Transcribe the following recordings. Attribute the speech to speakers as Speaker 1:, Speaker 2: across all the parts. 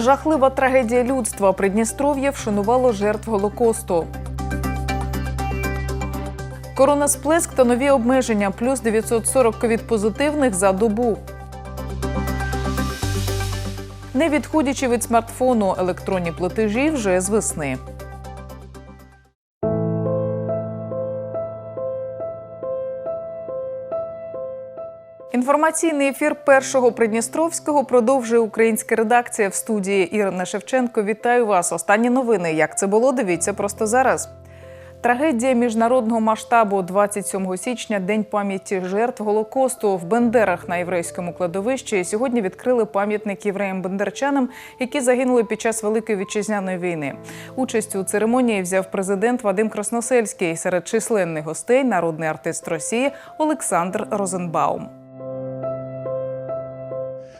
Speaker 1: Жахлива трагедія людства Придністров'я вшанувало жертв Голокосту. Коронасплеск та нові обмеження плюс 940 ковід-позитивних за добу. Не відходячи від смартфону, електронні платежі вже з весни. Інформаційний ефір першого Придністровського продовжує українська редакція в студії Ірина Шевченко. Вітаю вас. Останні новини. Як це було? Дивіться просто зараз. Трагедія міжнародного масштабу 27 січня, день пам'яті жертв Голокосту в Бендерах на єврейському кладовищі. Сьогодні відкрили пам'ятник євреям-бендерчанам, які загинули під час Великої вітчизняної війни. Участь у церемонії взяв президент Вадим Красносельський. Серед численних гостей народний артист Росії Олександр Розенбаум.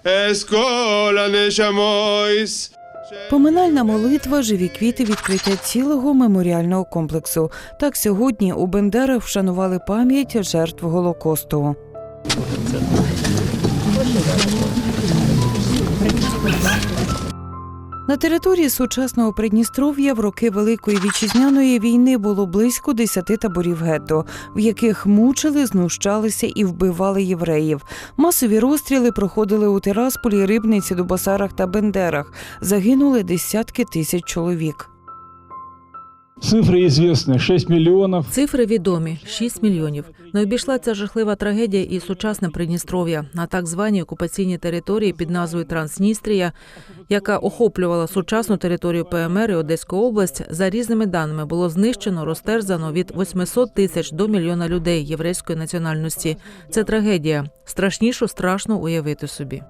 Speaker 2: Ескола нешамойс.
Speaker 3: Поминальна молитва, живі квіти, відкриття цілого меморіального комплексу. Так сьогодні у Бендерах вшанували пам'ять жертв Голокосту. На території сучасного Придністров'я в роки Великої вітчизняної війни було близько десяти таборів гетто, в яких мучили, знущалися і вбивали євреїв. Масові розстріли проходили у Тирасполі, Рибниці, Дубасарах та Бендерах. Загинули десятки тисяч чоловік.
Speaker 4: Цифры известны 6 миллионов.
Speaker 5: Цифри відомі 6 мільйонів. Не обійшла ця жахлива трагедія і сучасне Придністров'я на так званій окупаційній території під назвою Трансністрія, яка охоплювала сучасну територію ПМР і Одеську область. За різними даними було знищено, розтерзано від 800 тисяч до мільйона людей єврейської національності. Це трагедія. Страшнішу страшно уявити собі.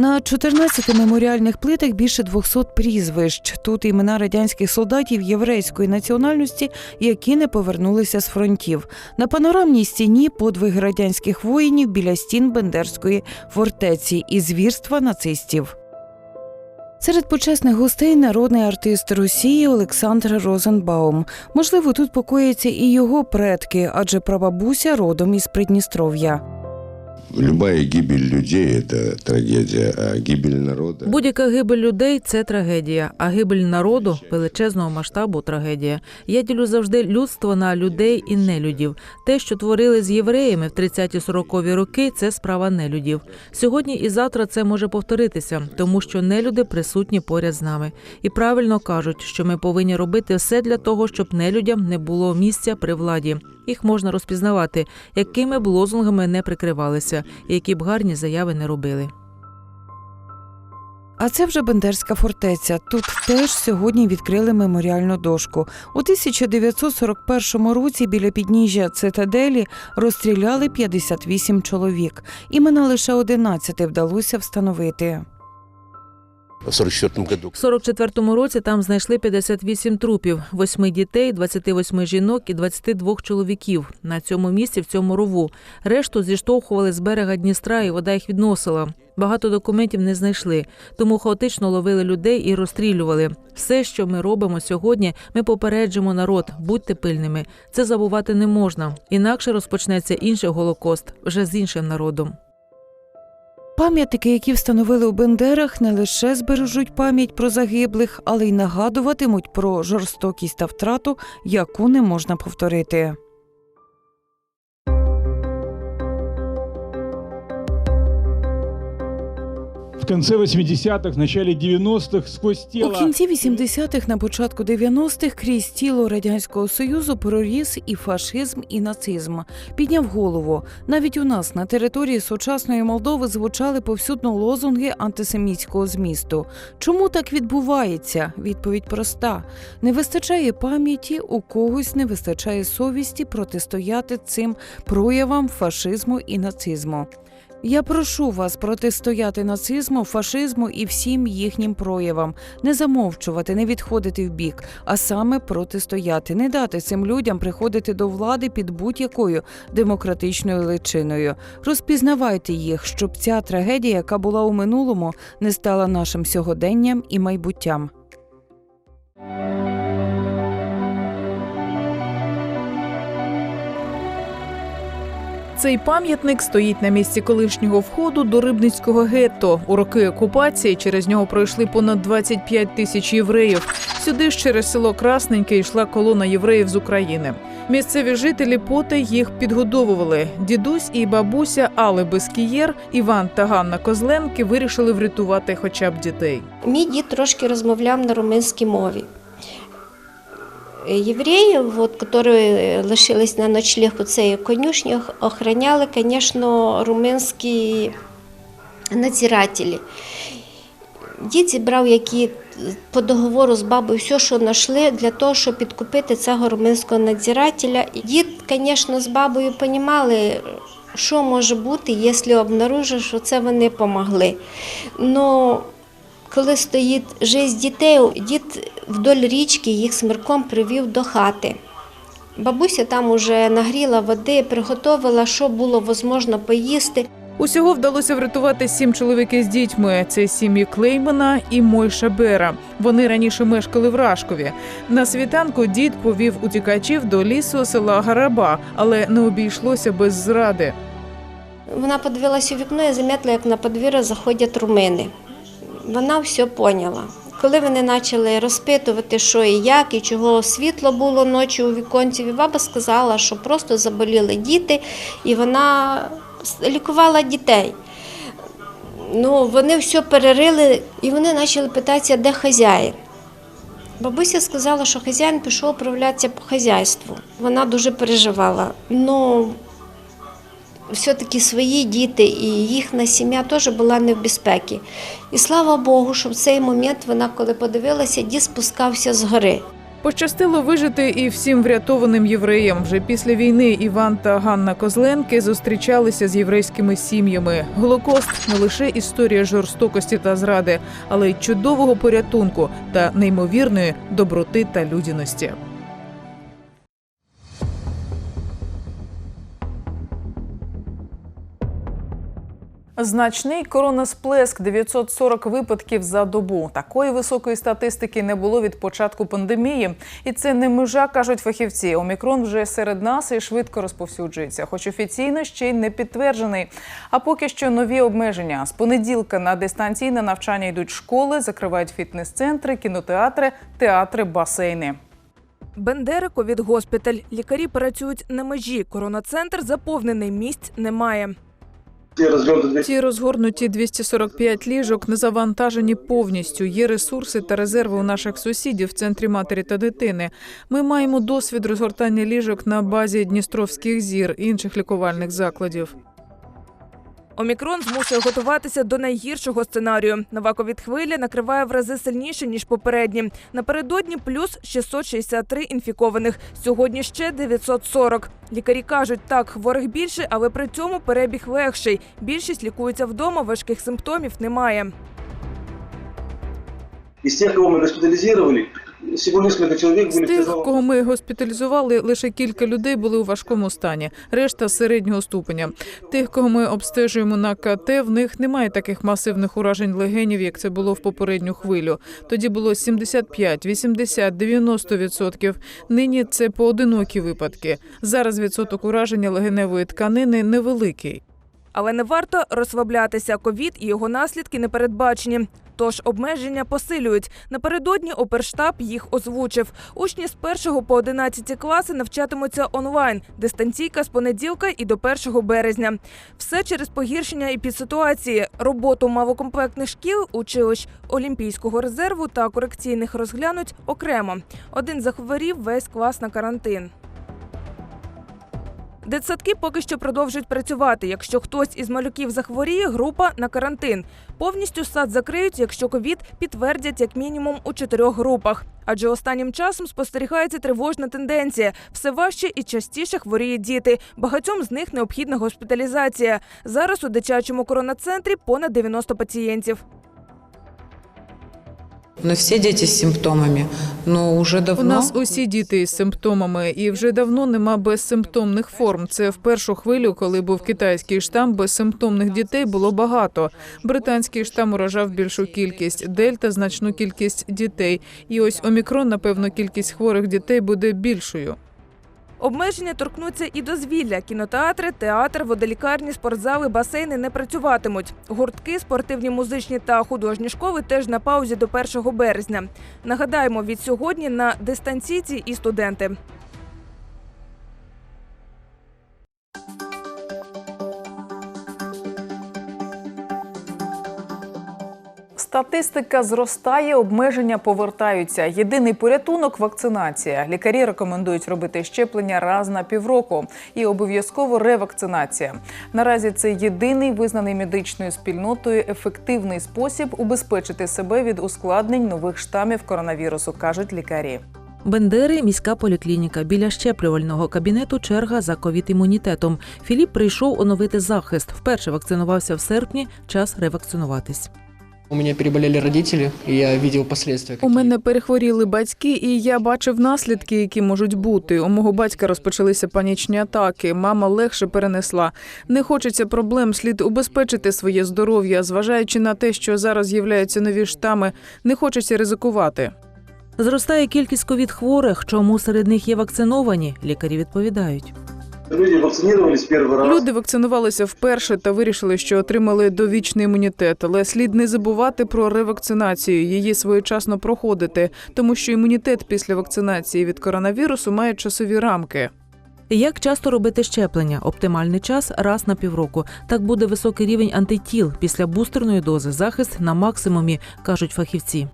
Speaker 3: На 14 меморіальних плитах більше 200 прізвищ. Тут імена радянських солдатів єврейської національності, які не повернулися з фронтів. На панорамній стіні подвиг радянських воїнів біля стін Бендерської фортеці і звірства нацистів. Серед почесних гостей народний артист Росії Олександр Розенбаум. Можливо, тут покояться і його предки, адже прабабуся родом із Придністров'я.
Speaker 2: Любая гибель людей – это трагедия, а гибель народа…
Speaker 5: Будь-яка гибель людей це трагедія, а гибель народу величезного масштабу трагедія. Я ділю завжди людство на людей і нелюдів. Те, що творили з євреями в 30-40-ві роки, це справа нелюдів. Сьогодні і завтра це може повторитися, тому що нелюди присутні поряд з нами. І правильно кажуть, що ми повинні робити все для того, щоб нелюдям не було місця при владі. Їх можна розпізнавати, якими б лозунгами не прикривалися, які б гарні заяви не робили.
Speaker 3: А це вже Бендерська фортеця. Тут теж сьогодні відкрили меморіальну дошку. У 1941 році біля підніжжя цитаделі розстріляли 58 чоловік. Імена лише 11 вдалося встановити.
Speaker 6: В 44 году.
Speaker 5: В 44-му році там знайшли 58 трупів, 8 дітей, 28 жінок і 22 чоловіків. На цьому місці, в цьому рову. Решту зіштовхували з берега Дністра, і вода їх відносила. Багато документів не знайшли, тому хаотично ловили людей і розстрілювали. Все, що ми робимо сьогодні, ми попереджимо народ, будьте пильними. Це забувати не можна. Інакше розпочнеться інший голокост вже з іншим народом.
Speaker 3: Пам'ятники, які встановили у Бендерах, не лише збережуть пам'ять про загиблих, але й нагадуватимуть про жорстокість та втрату, яку не можна повторити.
Speaker 4: Конце 80-х, в начале 90-х сквозь
Speaker 3: У кінці 80-х, на початку 90-х крізь тіло радянського союзу проріс і фашизм, і нацизм. Підняв голову. Навіть у нас на території сучасної Молдови звучали повсюдно лозунги антисемітського змісту. Чому так відбувається? Відповідь проста: не вистачає пам'яті, у когось не вистачає совісті протистояти цим проявам фашизму і нацизму. Я прошу вас протистояти нацизму, фашизму і всім їхнім проявам, не замовчувати, не відходити в бік, а саме протистояти, не дати цим людям приходити до влади під будь-якою демократичною личиною. Розпізнавайте їх, щоб ця трагедія, яка була у минулому, не стала нашим сьогоденням і майбуттям.
Speaker 1: Цей пам'ятник стоїть на місці колишнього входу до Рибницького гетто. У роки окупації через нього пройшли понад 25 тисяч євреїв. Сюди ж через село Красненьке йшла колона євреїв з України. Місцеві жителі поти їх підгодовували. Дідусь і бабуся Алли Бескієр, Іван та Ганна Козленки вирішили врятувати хоча б дітей.
Speaker 7: Мій дід трошки розмовляв на румунській мові. Євреїв, от, які лишились на ночліг у цій конюшні, охороняли, звісно, румунські надзирателі. Дід зібрав які по договору з бабою все, що знайшли, для того, щоб підкупити цього румунського надзирателя. Дід, звісно, з бабою розуміли, що може бути, якщо обнаружиш, що це вони допомогли. Ну, коли стоїть життя дітей, дід вдоль річки їх смирком привів до хати. Бабуся там уже нагріла води, приготувала, що було можливо поїсти.
Speaker 1: Усього вдалося врятувати сім чоловіків з дітьми. Це сім'ї Клеймана і Мойша Бера. Вони раніше мешкали в Рашкові. На світанку дід повів утікачів до лісу села Гараба, але не обійшлося без зради.
Speaker 7: Вона подивилася у вікно і замітила, як на подвір'я заходять румини. Вона все поняла. Коли вони почали розпитувати, що і як, і чого світло було ночі у віконці, баба сказала, що просто заболіли діти, і вона лікувала дітей. Ну, вони все перерили, і вони почали питатися, де хазяїн. Бабуся сказала, що хазяїн пішов управлятися по хазяйству. Вона дуже переживала. Ну, все-таки свої діти і їхня сім'я теж була не в безпеці. І слава Богу, що в цей момент вона, коли подивилася, дід спускався з гори.
Speaker 1: Пощастило вижити і всім врятованим євреям. Вже після війни Іван та Ганна Козленки зустрічалися з єврейськими сім'ями. Голокост не лише історія жорстокості та зради, але й чудового порятунку та неймовірної доброти та людяності. Значний коронасплеск 940 випадків за добу. Такої високої статистики не було від початку пандемії, і це не межа, кажуть фахівці. Омікрон вже серед нас і швидко розповсюджується, хоч офіційно ще й не підтверджений. А поки що нові обмеження. З понеділка на дистанційне навчання йдуть школи, закривають фітнес-центри, кінотеатри, театри, басейни.
Speaker 8: Бендери ковід-госпіталь. Лікарі працюють на межі. Коронацентр заповнений місць немає.
Speaker 1: Ці розгорнуті 245 ліжок не завантажені повністю. Є ресурси та резерви у наших сусідів в центрі матері та дитини. Ми маємо досвід розгортання ліжок на базі Дністровських зір інших лікувальних закладів.
Speaker 8: Омікрон змушує готуватися до найгіршого сценарію. Нова ковід-хвиля накриває в рази сильніше ніж попередні. Напередодні плюс 663 інфікованих. Сьогодні ще 940. Лікарі кажуть, так хворих більше, але при цьому перебіг легший. Більшість лікуються вдома, важких симптомів немає.
Speaker 9: Из тех, кого несколько человек
Speaker 1: З тих, кого ми госпіталізували, лише кілька людей були у важкому стані, решта середнього ступеня. Тих, кого ми обстежуємо на КТ, в них немає таких масивних уражень легенів, як це було в попередню хвилю. Тоді було 75, 80, 90 відсотків. Нині це поодинокі випадки. Зараз відсоток ураження легеневої тканини невеликий.
Speaker 8: Але не варто розслаблятися. Ковід і його наслідки не передбачені. Тож обмеження посилюють. Напередодні оперштаб їх озвучив. Учні з 1 по 11 класи навчатимуться онлайн. Дистанційка з понеділка і до 1 березня. Все через погіршення епідситуації, роботу малокомплектних шкіл, училищ Олімпійського резерву та корекційних розглянуть окремо. Один захворів весь клас на карантин. Дитсадки поки що продовжують працювати. Якщо хтось із малюків захворіє, група на карантин. Повністю сад закриють, якщо ковід підтвердять як мінімум у чотирьох групах. Адже останнім часом спостерігається тривожна тенденція. Все важче і частіше хворіють діти. Багатьом з них необхідна госпіталізація. Зараз у дитячому коронацентрі понад 90 пацієнтів.
Speaker 10: Не всі діти з симптомами, але вже
Speaker 1: У
Speaker 10: давно
Speaker 1: нас усі діти із симптомами, і вже давно нема безсимптомних форм. Це в першу хвилю, коли був китайський штам, безсимптомних дітей було багато. Британський штам уражав більшу кількість, дельта значну кількість дітей. І ось омікрон, напевно, кількість хворих дітей буде більшою.
Speaker 8: Обмеження торкнуться і дозвілля. Кінотеатри, театр, водолікарні, спортзали, басейни не працюватимуть. Гуртки, спортивні, музичні та художні школи теж на паузі до 1 березня. Нагадаємо, від сьогодні на дистанційці і студенти.
Speaker 11: Статистика зростає, обмеження повертаються. Єдиний порятунок вакцинація. Лікарі рекомендують робити щеплення раз на півроку і обов'язково ревакцинація. Наразі це єдиний визнаний медичною спільнотою ефективний спосіб убезпечити себе від ускладнень нових штамів коронавірусу, кажуть лікарі.
Speaker 5: Бендери, міська поліклініка. Біля щеплювального кабінету черга за ковід-імунітетом. Філіп прийшов оновити захист. Вперше вакцинувався в серпні. Час ревакцинуватись.
Speaker 12: У меня переболели родители, и я видел последствия.
Speaker 1: У мене перехворіли батьки, і я бачив наслідки, які можуть бути. У мого батька розпочалися панічні атаки. Мама легше перенесла. Не хочеться проблем. Слід убезпечити своє здоров'я, зважаючи на те, що зараз з'являються нові штами. Не хочеться ризикувати.
Speaker 5: Зростає кількість ковід-хворих. Чому серед них є вакциновані? Лікарі відповідають.
Speaker 9: Люди вакцинировались первый раз.
Speaker 1: Люди вакцинувалися вперше та вирішили, що отримали довічний імунітет. Але слід не забувати про ревакцинацію, її своєчасно проходити, тому що імунітет після вакцинації від коронавірусу має часові рамки.
Speaker 5: Як часто робити щеплення? Оптимальний час раз на півроку. Так буде високий рівень антитіл після бустерної дози. Захист на максимумі, кажуть фахівці.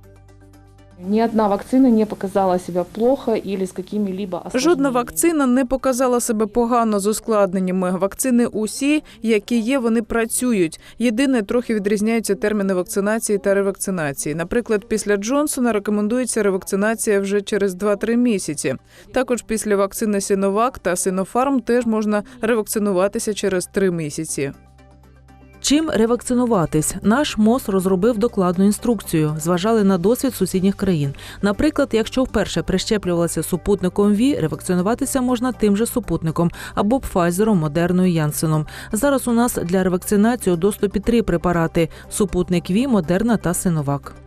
Speaker 13: Ни одна вакцина не показала себя плохо или с какими-либо
Speaker 1: Жодна вакцина не показала себе погано з ускладненнями. Вакцини усі, які є, вони працюють. Єдине, трохи відрізняються терміни вакцинації та ревакцинації. Наприклад, після Джонсона рекомендується ревакцинація вже через 2-3 місяці. Також після вакцини Сіновак та Синофарм теж можна ревакцинуватися через 3 місяці.
Speaker 5: Чим ревакцинуватись? Наш МОЗ розробив докладну інструкцію. Зважали на досвід сусідніх країн. Наприклад, якщо вперше прищеплювалася супутником ВІ, ревакцинуватися можна тим же супутником або Пфайзером, Модерною, Янсеном. Зараз у нас для ревакцинації у доступі три препарати: супутник ВІ, Модерна та Синовак.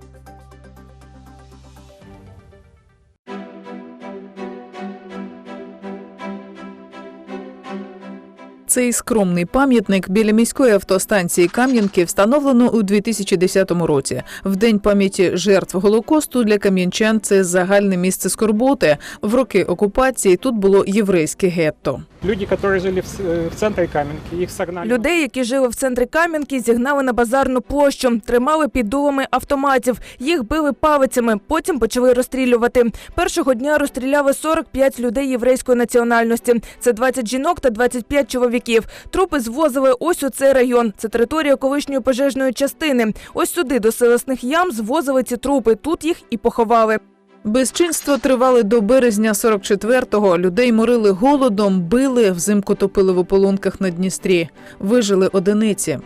Speaker 1: Цей скромний пам'ятник біля міської автостанції Кам'янки встановлено у 2010 році. В день пам'яті жертв голокосту для кам'янчан це загальне місце скорботи. В роки окупації тут було єврейське гетто.
Speaker 14: Люди, которые жили в, э, в центре Каменки, их согнали.
Speaker 8: Людей, які жили в центрі Кам'янки, зігнали на базарну площу, тримали під дулами автоматів. Їх били палицями, потім почали розстрілювати. Першого дня розстріляли 45 людей єврейської національності. Це 20 жінок та 25 чоловіків. Трупи звозили ось у цей район. Це територія колишньої пожежної частини. Ось сюди до селесних ям звозили ці трупи. Тут їх і поховали.
Speaker 1: Безчинства тривали до березня 44-го. Людей морили голодом, били, взимку топили в ополонках на Дністрі. Вижили одиниці.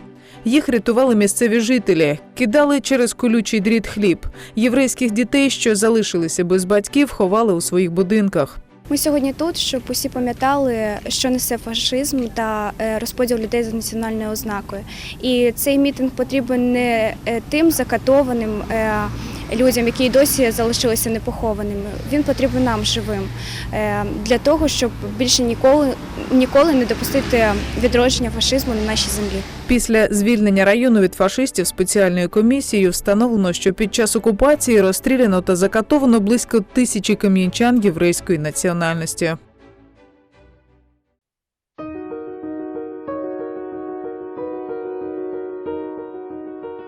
Speaker 1: Їх рятували місцеві жителі, кидали через колючий дріт хліб. Єврейських дітей, що залишилися без батьків, ховали у своїх будинках.
Speaker 15: Ми сьогодні тут, щоб усі пам'ятали, що несе фашизм та е, розподіл людей за національною ознакою. І цей мітинг потрібен не е, тим закатованим е, людям, які досі залишилися непохованими. Він потрібен нам живим е, для того, щоб більше ніколи ніколи не допустити відродження фашизму на нашій землі.
Speaker 1: Після звільнення району від фашистів спеціальною комісією встановлено, що під час окупації розстріляно та закатовано близько тисячі кам'янчан єврейської національності.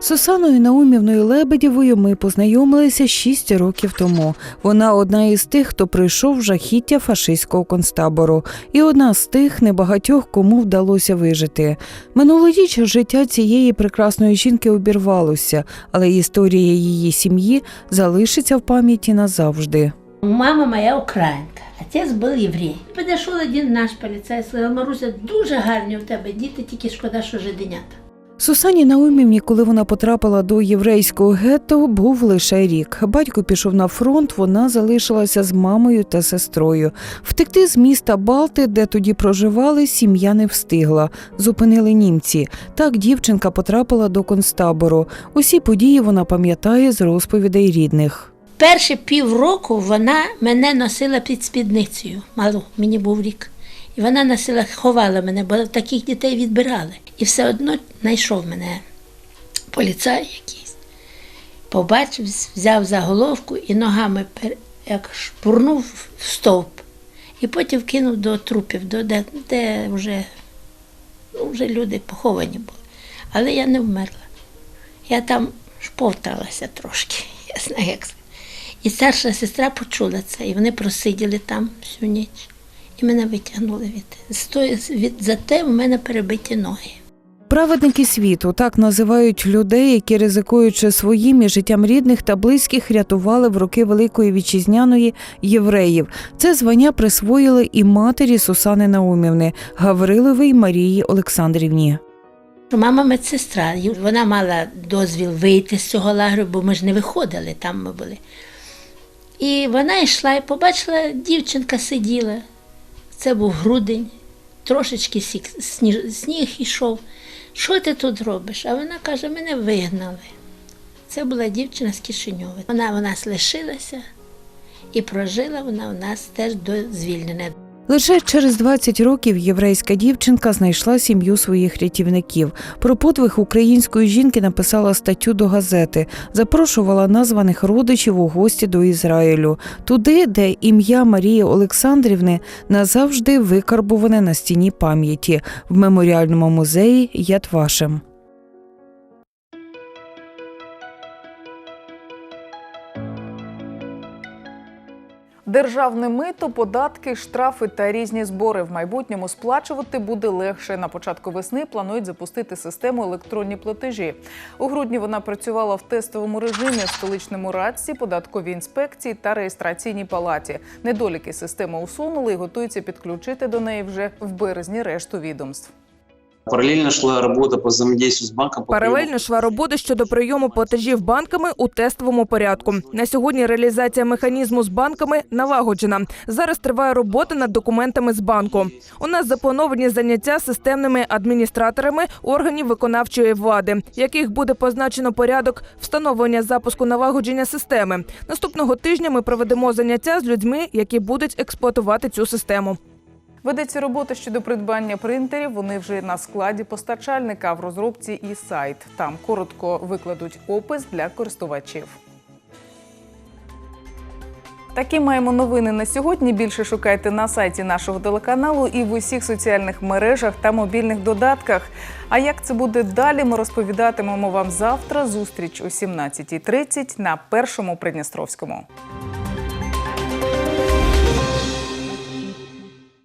Speaker 3: Сусаною Наумівною Лебедєвою ми познайомилися шість років тому. Вона одна із тих, хто пройшов жахіття фашистського концтабору, і одна з тих небагатьох, кому вдалося вижити. Минулоріч життя цієї прекрасної жінки обірвалося, але історія її сім'ї залишиться в пам'яті назавжди.
Speaker 16: Мама моя українка, отець був єврей. Підійшов один наш поліцай, сказав, Маруся, дуже гарні у тебе діти, тільки шкода, що жиденята.
Speaker 3: Сусані Наумівні, коли вона потрапила до єврейського гетто, був лише рік. Батько пішов на фронт, вона залишилася з мамою та сестрою. Втекти з міста Балти, де тоді проживали, сім'я не встигла. Зупинили німці. Так дівчинка потрапила до концтабору. Усі події вона пам'ятає з розповідей рідних.
Speaker 16: перші півроку вона мене носила під спідницею. Малу, мені був рік. І вона носила, ховала мене, бо таких дітей відбирали. І все одно знайшов мене поліцай якийсь. Побачив, взяв за головку і ногами як шпурнув в стовп. І потім кинув до трупів, до, де, де вже, ну, вже люди поховані були. Але я не вмерла. Я там шповталася трошки, я знаю, як це. І старша сестра почула це, і вони просиділи там всю ніч. І мене витягнули від, з від за те в мене перебиті ноги.
Speaker 3: Праведники світу так називають людей, які ризикуючи своїм і життям рідних та близьких, рятували в роки Великої вітчизняної євреїв. Це звання присвоїли і матері Сусани Наумівни Гавриловій Марії Олександрівні.
Speaker 16: Мама медсестра, вона мала дозвіл вийти з цього лагерю, бо ми ж не виходили, там ми були. І вона йшла і побачила, дівчинка сиділа. Це був грудень, трошечки сніж, сніг йшов. Що ти тут робиш? А вона каже, мене вигнали. Це була дівчина з Кишиньова. Вона у нас лишилася і прожила вона у нас теж до звільнення.
Speaker 3: Лише через 20 років єврейська дівчинка знайшла сім'ю своїх рятівників. Про подвиг української жінки написала статтю до газети, запрошувала названих родичів у гості до Ізраїлю, туди, де ім'я Марії Олександрівни назавжди викарбуване на стіні пам'яті. В меморіальному музеї Яд
Speaker 1: Державне мито, податки, штрафи та різні збори в майбутньому сплачувати буде легше. На початку весни планують запустити систему електронні платежі. У грудні вона працювала в тестовому режимі в столичному радці, податковій інспекції та реєстраційній палаті. Недоліки системи усунули і готуються підключити до неї вже в березні решту відомств.
Speaker 17: Параллельно шла работа по взаимодействию с банком.
Speaker 8: Паралельно йшла робота щодо прийому платежів банками у тестовому порядку. На сьогодні реалізація механізму з банками налагоджена. Зараз триває робота над документами з банку. У нас заплановані заняття системними адміністраторами органів виконавчої влади, яких буде позначено порядок встановлення запуску налагодження системи. Наступного тижня ми проведемо заняття з людьми, які будуть експлуатувати цю систему.
Speaker 1: Ведеться робота щодо придбання принтерів. Вони вже на складі постачальника в розробці і сайт. Там коротко викладуть опис для користувачів. Такі маємо новини на сьогодні. Більше шукайте на сайті нашого телеканалу і в усіх соціальних мережах та мобільних додатках. А як це буде далі, ми розповідатимемо вам завтра. Зустріч о 17.30 на першому Придністровському.